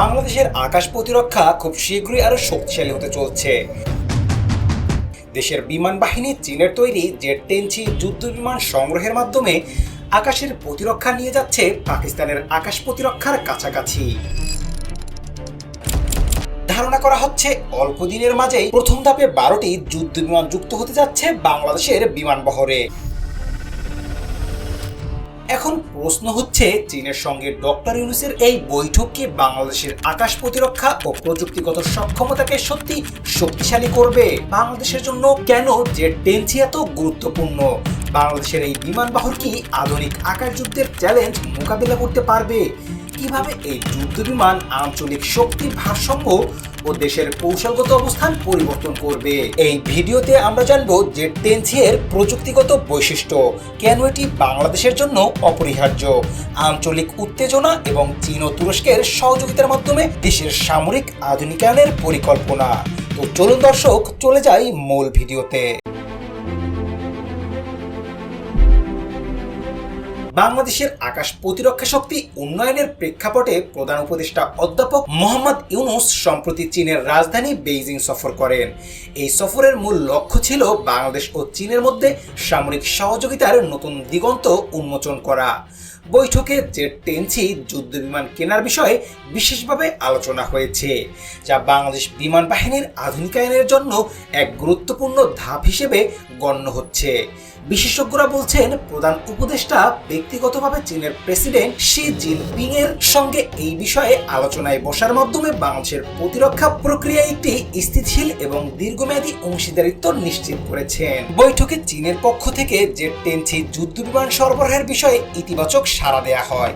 বাংলাদেশের আকাশ প্রতিরক্ষা খুব শীঘ্রই আরও শক্তিশালী হতে চলছে। দেশের বিমান বাহিনী চীনের তৈরি জেট টেনছি যুদ্ধ বিমান সংগ্রহের মাধ্যমে আকাশের প্রতিরক্ষা নিয়ে যাচ্ছে পাকিস্তানের আকাশ প্রতিরক্ষার কাছাকাছি। ধারণা করা হচ্ছে অল্প দিনের মাঝেই প্রথম ধাপে বারোটি যুদ্ধ বিমান যুক্ত হতে যাচ্ছে বাংলাদেশের বিমান বহরে। এখন প্রশ্ন হচ্ছে, চীনের সঙ্গে ডক্টর ইউনুসের এই বৈঠক কি বাংলাদেশের আকাশ প্রতিরক্ষা ও প্রযুক্তিগত সক্ষমতাকে সত্যি শক্তিশালী করবে? বাংলাদেশের জন্য কেন যে টেনসি এত গুরুত্বপূর্ণ? বাংলাদেশের এই বিমান বাহর কি আধুনিক আকাশ যুদ্ধের চ্যালেঞ্জ মোকাবিলা করতে পারবে? কীভাবে এই যুদ্ধ বিমান আঞ্চলিক শক্তির ভারসাম্য ও দেশের কৌশলগত অবস্থান পরিবর্তন করবে। এই ভিডিওতে আমরা জানব যে টেনসি এর প্রযুক্তিগত বৈশিষ্ট্য, কেন এটি বাংলাদেশের জন্য অপরিহার্য? আঞ্চলিক উত্তেজনা এবং চীন ও তুরস্কের সহযোগিতার মাধ্যমে দেশের সামরিক আধুনিকায়নের পরিকল্পনা। তো চলুন দর্শক, চলে যাই মূল ভিডিওতে। বাংলাদেশের আকাশ প্রতিরক্ষা শক্তি উন্নয়নের প্রেক্ষাপটে প্রধান উপদেষ্টা অধ্যাপক মোহাম্মদ ইউনুস সম্প্রতি চীনের রাজধানী বেইজিং সফর করেন। এই সফরের মূল লক্ষ্য ছিল বাংলাদেশ ও চীনের মধ্যে সামরিক সহযোগিতার নতুন দিগন্ত উন্মোচন করা। বৈঠকে জেট টেনসি যুদ্ধ বিমান কেনার বিষয়ে বিশেষভাবে আলোচনা হয়েছে, যা বাংলাদেশ বিমান বাহিনীর আধুনিকায়নের জন্য এক গুরুত্বপূর্ণ ধাপ হিসেবে গণ্য হচ্ছে। বিশেষজ্ঞরা বলছেন প্রধান উপদেষ্টা ব্যক্তিগতভাবে চীনের প্রেসিডেন্ট শি জিনপিং এর সঙ্গে এই বিষয়ে আলোচনায় বসার মাধ্যমে বাংলাদেশের প্রতিরক্ষা প্রক্রিয়ায় একটি স্থিতিশীল এবং দীর্ঘমেয়াদী অংশীদারিত্ব নিশ্চিত করেছেন। বৈঠকে চীনের পক্ষ থেকে যে টেনসি যুদ্ধ বিমান সরবরাহের বিষয়ে ইতিবাচক সাড়া দেয়া হয়,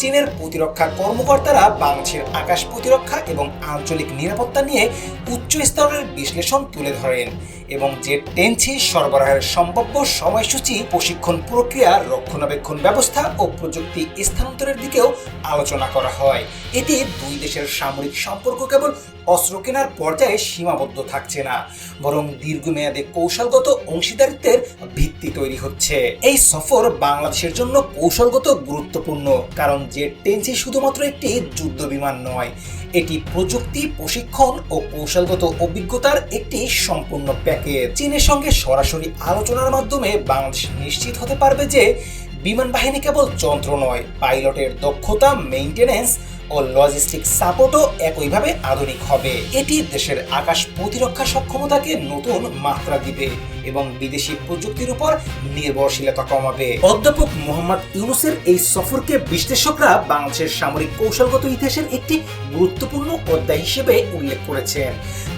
চীনের প্রতিরক্ষা কর্মকর্তারা বাংলাদেশের আকাশ প্রতিরক্ষা এবং আঞ্চলিক নিরাপত্তা নিয়ে উচ্চ স্তরের বিশ্লেষণ তুলে ধরেন। এবং যে টেনছি সরবরাহের সম্ভাব্য সময়সূচি, প্রশিক্ষণ প্রক্রিয়া, রক্ষণাবেক্ষণ ব্যবস্থা ও প্রযুক্তি স্থানান্তরের দিকেও আলোচনা করা হয়। এতে দুই দেশের সামরিক সম্পর্ক কেবল অস্ত্র কেনার পর্যায়ে সীমাবদ্ধ থাকছে না, বরং দীর্ঘমেয়াদে কৌশলগত অংশীদারিত্বের ভিত্তি তৈরি হচ্ছে। এই সফর বাংলাদেশের জন্য কৌশলগত গুরুত্বপূর্ণ, কারণ জেট টেনসি শুধুমাত্র একটি যুদ্ধ বিমান নয়, এটি প্রযুক্তি, প্রশিক্ষণ ও কৌশলগত অভিজ্ঞতার একটি সম্পূর্ণ প্যাকেজ। চীনের সঙ্গে সরাসরি আলোচনার মাধ্যমে বাংলাদেশ নিশ্চিত হতে পারবে যে বিমান বাহিনী কেবল যন্ত্র নয়, পাইলটের দক্ষতা, মেইনটেনেন্স ও লজিস্টিক সাপোর্টও একইভাবে আধুনিক হবে। এটি দেশের আকাশ প্রতিরক্ষা সক্ষমতাকে নতুন মাত্রা দিবে এবং বিদেশি প্রযুক্তির উপর নির্ভরশীলতা কমাবে। অধ্যাপক মোহাম্মদ ইউনুসের এই সফরকে বিশ্লেষকরা বাংলাদেশের সামরিক কৌশলগত ইতিহাসের একটি গুরুত্বপূর্ণ অধ্যায় হিসেবে উল্লেখ করেছেন।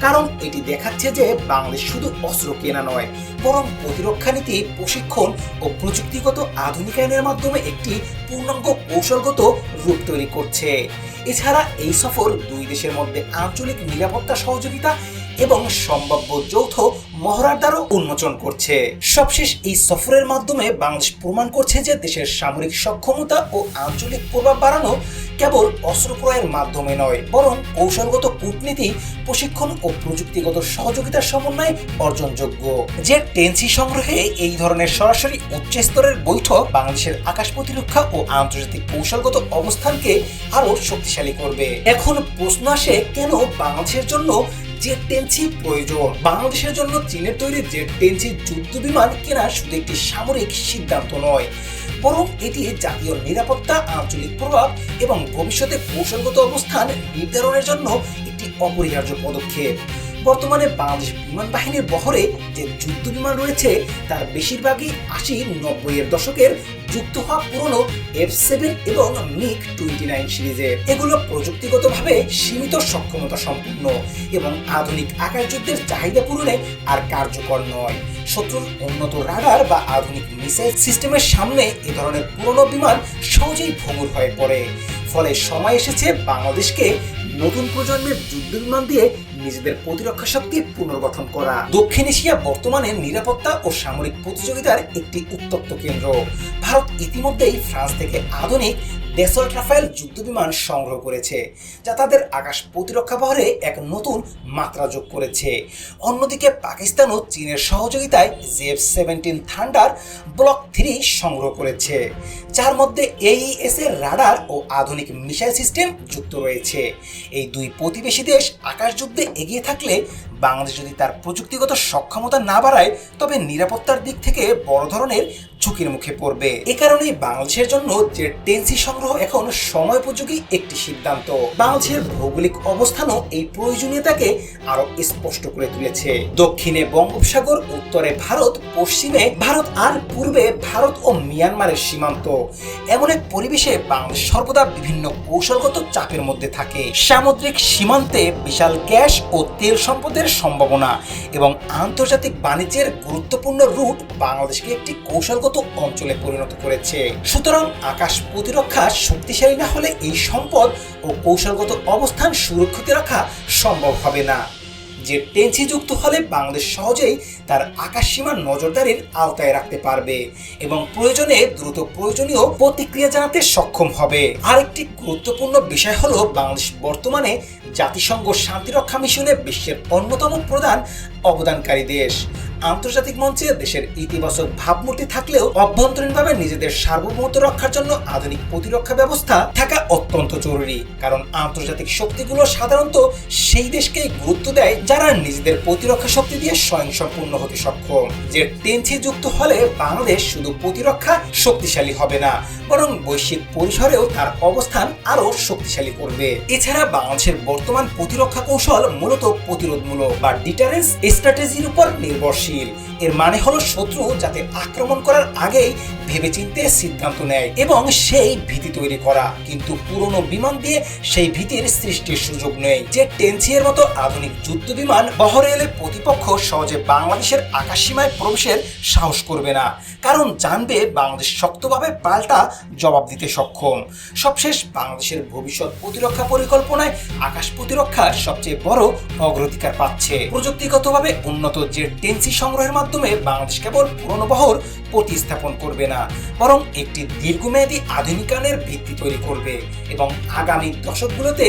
কারণ এটি দেখাচ্ছে যে বাংলাদেশ শুধু অস্ত্র কেনা নয়, বরং প্রতিরক্ষা নীতি, প্রশিক্ষণ ও প্রযুক্তিগত আধুনিকায়নের মাধ্যমে একটি পূর্ণাঙ্গ কৌশলগত রূপ তৈরি করছে। এছাড়া এই সফর দুই দেশের মধ্যে আঞ্চলিক নিরাপত্তা সহযোগিতা এবং সম্ভাব্য যৌথ মহড়ার দ্বারও উন্মোচন করছে। সবশেষ এই সফরের মাধ্যমে বাংলাদেশ প্রমাণ করছে যে দেশের সামরিক সক্ষমতা ও আঞ্চলিক প্রভাব বাড়ানো কেবল অস্ত্র ক্রয়ের মাধ্যমে নয়, বরং কৌশলগত কূটনীতি, প্রশিক্ষণ ও প্রযুক্তিগত সহযোগিতার সমন্বয়ে অর্জনযোগ্য। যে টেনসি সংগ্রহে এই ধরনের সরাসরি উচ্চ স্তরের বৈঠক বাংলাদেশের আকাশ প্রতিরক্ষা ও আন্তর্জাতিক কৌশলগত অবস্থানকে আরও শক্তিশালী করবে। এখন প্রশ্ন আসে, কেন বাংলাদেশের জন্য জেট টেনসি প্রয়োজন? বাংলাদেশের জন্য চীনের তৈরি জেট টেনসি যুদ্ধ বিমান কেনা শুধু একটি সামরিক সিদ্ধান্ত নয় বরং এটি জাতীয় নিরাপত্তা, আঞ্চলিক প্রভাব এবং ভবিষ্যতে কৌশলগত অবস্থান নির্ধারণের জন্য একটি অপরিহার্য পদক্ষেপ। বর্তমানে বাংলাদেশ বিমান বাহিনীর বহরে যে যুদ্ধ বিমান রয়েছে, তার বেশিরভাগই আশি নব্বই এর দশকের যুক্ত হওয়া পুরনো এফ সেভেন এবং মিগ টোয়েন্টি নাইন সিরিজের। এগুলো প্রযুক্তিগতভাবে সীমিত সক্ষমতা সম্পূর্ণ এবং আধুনিক আকাশ যুদ্ধের চাহিদা পূরণে আর কার্যকর নয়। শত্রুর উন্নত রাডার বা আধুনিক মিসাইল সিস্টেমের সামনে এ ধরনের পুরনো বিমান সহজেই ভঙ্গুর হয়ে পড়ে। ফলে সময় এসেছে বাংলাদেশকে নতুন প্রজন্মের যুদ্ধ বিমান দিয়ে নিজেদের প্রতিরক্ষা শক্তি পুনর্গঠন করা। দক্ষিণ এশিয়া বর্তমানে নিরাপত্তা ও সামরিক প্রতিযোগিতার একটি উত্তপ্ত কেন্দ্র। ভারত ইতিমধ্যেই ফ্রান্স থেকে আধুনিক ডেসল্ট রাফায়েল যুদ্ধবিমান সংগ্রহ করেছে, যা তাদের আকাশ প্রতিরক্ষা বহরে এক নতুন মাত্রা যোগ করেছে। অন্যদিকে পাকিস্তানও চীনের সহযোগিতায় JF seventeen Thunder Block three সংগ্রহ করেছে, যার মধ্যে এইএস এর রাডার ও আধুনিক মিসাইল সিস্টেম যুক্ত রয়েছে। এই দুই প্রতিবেশী দেশ আকাশ যুদ্ধে এগিয়ে থাকলে বাংলাদেশ যদি তার প্রযুক্তিগত সক্ষমতা না বাড়ায়, তবে নিরাপত্তার দিক থেকে বড় ধরনের ঝুঁকির মুখে পড়বে। এ কারণেই বাংলাদেশের জন্য যে টেন্সি সংগ্রহ এখন সময়োপযোগী একটি সিদ্ধান্ত। বাংলাদেশের ভৌগোলিক অবস্থানও এই প্রয়োজনীয়তাকে আরও স্পষ্ট করে তুলেছে। দক্ষিণে বঙ্গোপসাগর, উত্তরে ভারত, পশ্চিমে ভারত আর পূর্বে ভারত ও মিয়ানমারের সীমান্ত। এমন এক পরিবেশে বাংলাদেশ সর্বদা বিভিন্ন কৌশলগত চাপের মধ্যে থাকে। সামুদ্রিক সীমান্তে বিশাল গ্যাস ও তেল সম্পদের সম্ভাবনা এবং আন্তর্জাতিক বাণিজ্যের গুরুত্বপূর্ণ রুট বাংলাদেশকে একটি কৌশলগত অঞ্চলে পরিণত করেছে। সুতরাং আকাশ প্রতিরক্ষা শক্তিশালী না হলে এই সম্পদ ও কৌশলগত অবস্থান সুরক্ষিত রাখা সম্ভব হবে না। যে টেন্সি যুক্ত হলে বাংলাদেশ সহজেই তার আকাশ সীমার নজরদারির আওতায় রাখতে পারবে এবং প্রয়োজনে দ্রুত প্রয়োজনীয় প্রতিক্রিয়া জানাতে সক্ষম হবে। আরেকটি গুরুত্বপূর্ণ বিষয় হলো বাংলাদেশ বর্তমানে জাতিসংঘ শান্তিরক্ষা মিশনে বিশ্বের অন্যতম প্রধান অবদানকারী দেশ। আন্তর্জাতিক মঞ্চে দেশের ইতিবাচক ভাবমূর্তি থাকলেও অভ্যন্তরীণভাবে নিজেদের সার্বভৌমত্ব রক্ষার জন্য আধুনিক প্রতিরক্ষা ব্যবস্থা থাকা অত্যন্ত জরুরি। কারণ আন্তর্জাতিক শক্তিগুলো সাধারণত সেই দেশকেই গুরুত্ব দেয় যারা নিজেদের প্রতিরক্ষা শক্তি দিয়ে স্বয়ংসম্পূর্ণ হতে সক্ষম। যে টেন্সি যুক্ত হলে বাংলাদেশ শুধু প্রতিরক্ষা শক্তিশালী হবে না, বরং বৈশ্বিক পরিসরেও তার অবস্থান আরও শক্তিশালী করবে। এছাড়া বাংলাদেশের বর্তমান প্রতিরক্ষা কৌশল মূলত প্রতিরোধমূলক বা ডিটারেন্স স্ট্র্যাটেজির উপর নির্ভরশীল। এর মানে হলো শত্রু যাতে আক্রমণ করার আগেই ভেবেচিন্তে সিদ্ধান্ত নেয় এবং সেই ভীতি তৈরি করা। কিন্তু পুরনো বিমান দিয়ে সেই ভীতির সৃষ্টির সুযোগ নেই। যে টেনসিয়ের মতো আধুনিক যুদ্ধ বিমান বহরে এলে প্রতিপক্ষ সহজে বাংলাদেশের আকাশসীমায় প্রবেশের সাহস করবে না। কারণ জানবে বাংলাদেশ শক্তভাবে পাল্টা জবাব দিতে সক্ষম। সবশেষ বাংলাদেশের ভবিষ্যৎ প্রতিরক্ষা পরিকল্পনায় আকাশ প্রতিরক্ষা সবচেয়ে বড় অগ্রাধিকার পাচ্ছে। প্রযুক্তিগতভাবে উন্নত যে টেন্সি সংগ্রহের মাধ্যমে বাংলাদেশ কেবল পুরনো বহর প্রতিস্থাপন করবে না, বরং একটি দীর্ঘমেয়াদী আধুনিকায়নের ভিত্তি তৈরি করবে এবং আগামী দশকগুলোতে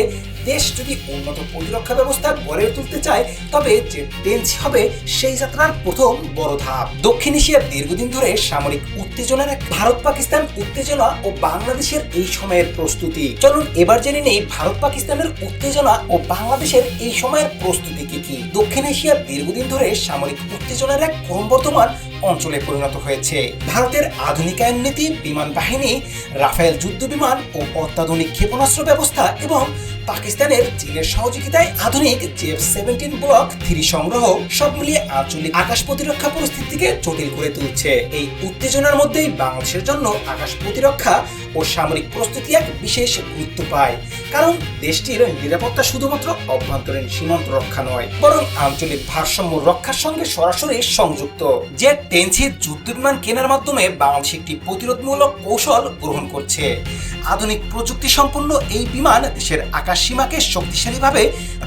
দেশ যদি উন্নত প্রতিরক্ষা ব্যবস্থা গড়ে তুলতে চায়, তবে যে টেন্সি হবে সেই যাত্রার প্রথম বড় ধাপ। দক্ষিণ এশিয়ার দীর্ঘদিন ধরে সামরিক উত্তেজনার এক ভারত পাকিস্তান উত্তেজনা ও বাংলাদেশের এই সময়ের প্রস্তুতি। চলুন এবার জেনে নেই ভারত পাকিস্তানের উত্তেজনা ও বাংলাদেশের এই সময়ের প্রস্তুতি। কি দক্ষিণ এশিয়ার দীর্ঘদিন ধরে সামরিক উত্তেজনার এক ক্রমবর্ধমান অঞ্চলে পরিণত হয়েছে। ভারতের আধুনিকায়ন নীতি, বিমান বাহিনী রাফেল যুদ্ধ বিমান ও অত্যাধুনিক ক্ষেপণাস্ত্র ব্যবস্থা এবং পাকিস্তানের চীনের সহযোগিতায় আধুনিক জেফ সেভেন্টিন ব্লক থ্রি সংগ্রহ সব মিলিয়ে আঞ্চলিক আকাশ প্রতিরক্ষা পরিস্থিতিকে জটিল করে তুলছে। এই উত্তেজনার মধ্যেই বাংলাদেশের জন্য আকাশ প্রতিরক্ষা ও সামরিক প্রস্তুতি এক বিশেষ গুরুত্ব পায়। কারণ দেশটির নিরাপত্তা শুধুমাত্র অভ্যন্তরীণ সীমান্ত রক্ষা নয়, বরং আঞ্চলিক ভারসাম্য রক্ষার সঙ্গে সরাসরি সংযুক্ত। যে টেনসি যুদ্ধ বিমান কেনার মাধ্যমে বাংলাদেশ একটি প্রতিরোধমূলক কৌশল গ্রহণ করছে। আধুনিক প্রযুক্তি সম্পন্ন এই বিমান দেশের আকাশ সীমাকে শক্তিশালীভাবে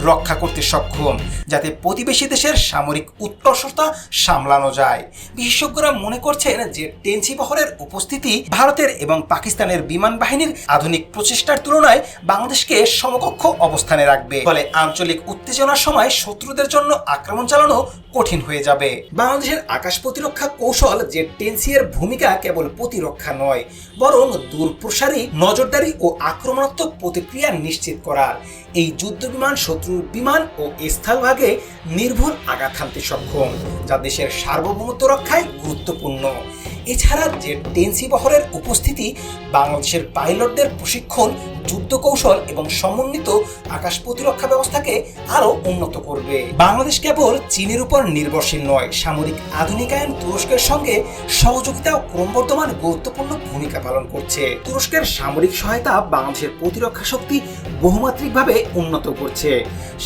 রক্ষা করতে সক্ষম, যাতে প্রতিবেশী দেশের সামরিক উৎকর্ষতা সামলানো যায়। বিশেষজ্ঞরা মনে করছেন যে টেনসি বহরের উপস্থিতি ভারতের এবং পাকিস্তানের বিমান বাহিনীর আধুনিক প্রচেষ্টার তুলনায় বাংলাদেশকে সমকক্ষ অবস্থানে রাখবে। ফলে আঞ্চলিক উত্তেজনার সময় শত্রুদের জন্য আক্রমণ চালানো কঠিন হয়ে যাবে। বাংলাদেশের আকাশ প্রতিরক্ষা কৌশল যে টেনসিয়ের ভূমিকা কেবল প্রতিরক্ষা নয়, বরং দূরপ্রসারী, নজরদারি ও আক্রমণাত্মক প্রতিক্রিয়া নিশ্চিত করার। এই যুদ্ধ বিমান শত্রুর বিমান ও স্থলভাগে নির্ভুল আঘাত হানতে সক্ষম, যা দেশের সার্বভৌমত্ব রক্ষায় গুরুত্বপূর্ণ। এছাড়া যে টেনসি বহরের উপস্থিতি, বাংলাদেশের পাইলটদের প্রশিক্ষণ যুদ্ধ কৌশল এবং সমন্বিত আকাশ প্রতিরক্ষা ব্যবস্থাকে আরও উন্নত করবে। বাংলাদেশ কেবল চীনের উপর নির্ভরশীল নয়, সামরিক আধুনিকায়ন তুরস্কের সঙ্গে সহযোগিতা ক্রমবর্ধমান গুরুত্বপূর্ণ ভূমিকা পালন করছে। তুরস্কের সামরিক সহায়তা বাংলাদেশের প্রতিরক্ষা শক্তি বহুমাত্রিকভাবে উন্নত করছে।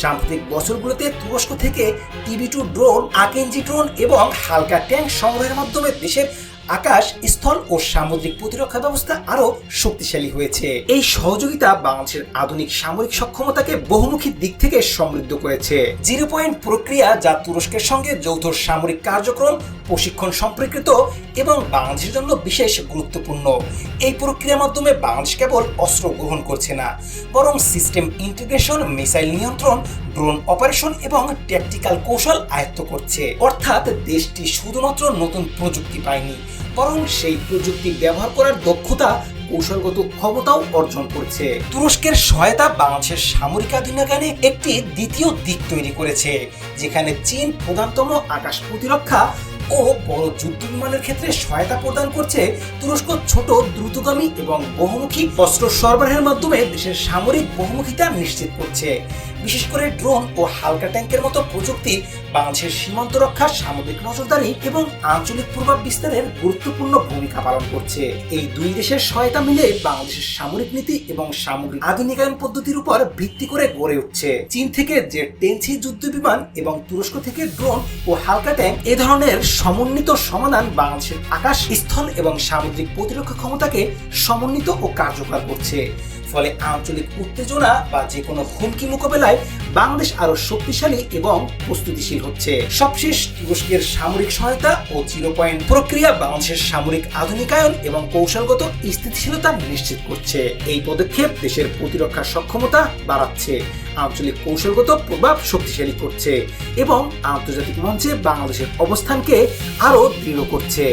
সাম্প্রতিক বছরগুলোতে তুরস্ক থেকে TB two drone Akinci drone এবং হালকা ট্যাঙ্ক সংগ্রহের মাধ্যমে দেশের আকাশ স্থল ও সামুদ্রিক প্রতিরক্ষা ব্যবস্থা আরও শক্তিশালী হয়েছে। এই সহযোগিতা বাংলাদেশের আধুনিক সামরিক সক্ষমতাকে বহুমুখী দিক থেকে সমৃদ্ধ করেছে। জিরো পয়েন্ট প্রক্রিয়া যা তুরস্কের সঙ্গে যৌথ সামরিক কার্যক্রম, প্রশিক্ষণ সম্পর্কিত এবং বাংলাদেশের জন্য বিশেষ গুরুত্বপূর্ণ। এই প্রক্রিয়ার মাধ্যমে বাংলাদেশ কেবল অস্ত্র গ্রহণ করছে না, বরং সিস্টেম ইন্টিগ্রেশন, মিসাইল নিয়ন্ত্রণ ড্রোন অপারেশন এবং ট্যাকটিক্যাল কৌশল আয়ত্ত করছে। অর্থাৎ দেশটি শুধুমাত্র নতুন প্রযুক্তি পায়নি, বরং সেই প্রযুক্তি ব্যবহার করার দক্ষতা, কৌশলগত ক্ষমতাও অর্জন করছে। তুরস্কের সহায়তা বাংলাদেশের সামরিক আধুনিকায়নে একটি দ্বিতীয় দিক তৈরি করেছে, যেখানে চীন প্রধানতম আকাশ প্রতিরক্ষা ও বড় যুদ্ধ বিমানের ক্ষেত্রে সহায়তা প্রদান করছে তুরস্ক ছোট, দ্রুতগামী এবং বহুমুখী অস্ত্র সরবরাহের মাধ্যমে দেশের সামরিক বহুমুখিতা নিশ্চিত করছে। বিশেষ করে ড্রোন ও হালকা ট্যাঙ্কের মতো প্রযুক্তি বাংলাদেশের সীমান্ত রক্ষা সামুদ্রিক নজরদারি এবং আঞ্চলিক প্রভাব বিস্তারের গুরুত্বপূর্ণ ভূমিকা পালন করছে। এই দুই দেশের সহায়তা মিলে বাংলাদেশের সামরিক নীতি এবং সামরিক আধুনিকায়ন পদ্ধতির উপর ভিত্তি করে গড়ে উঠছে। চীন থেকে যে টেনসি যুদ্ধ বিমান এবং তুরস্ক থেকে ড্রোন ও হালকা ট্যাঙ্ক, এ ধরনের সমন্বিত সমাধান বাংলাদেশের আকাশ, স্থল এবং সামুদ্রিক প্রতিরক্ষা ক্ষমতাকে সমন্বিত ও কার্যকর করছে। ফলে আঞ্চলিক উত্তেজনা বা যে কোনো হুমকি মোকাবেলায় বাংলাদেশ আরও শক্তিশালী এবং প্রস্তুতিশীল হচ্ছে। সবশেষ তুরস্কের সামরিক সহায়তা ও জিরো পয়েন্ট প্রক্রিয়া বাংলাদেশের সামরিক আধুনিকায়ন এবং কৌশলগত স্থিতিশীলতা নিশ্চিত করছে। এই পদক্ষেপ দেশের প্রতিরক্ষা সক্ষমতা বাড়াচ্ছে, আঞ্চলিক কৌশলগত প্রভাব শক্তিশালী করছে এবং আন্তর্জাতিক মঞ্চে বাংলাদেশের অবস্থানকে আরও দৃঢ় করছে।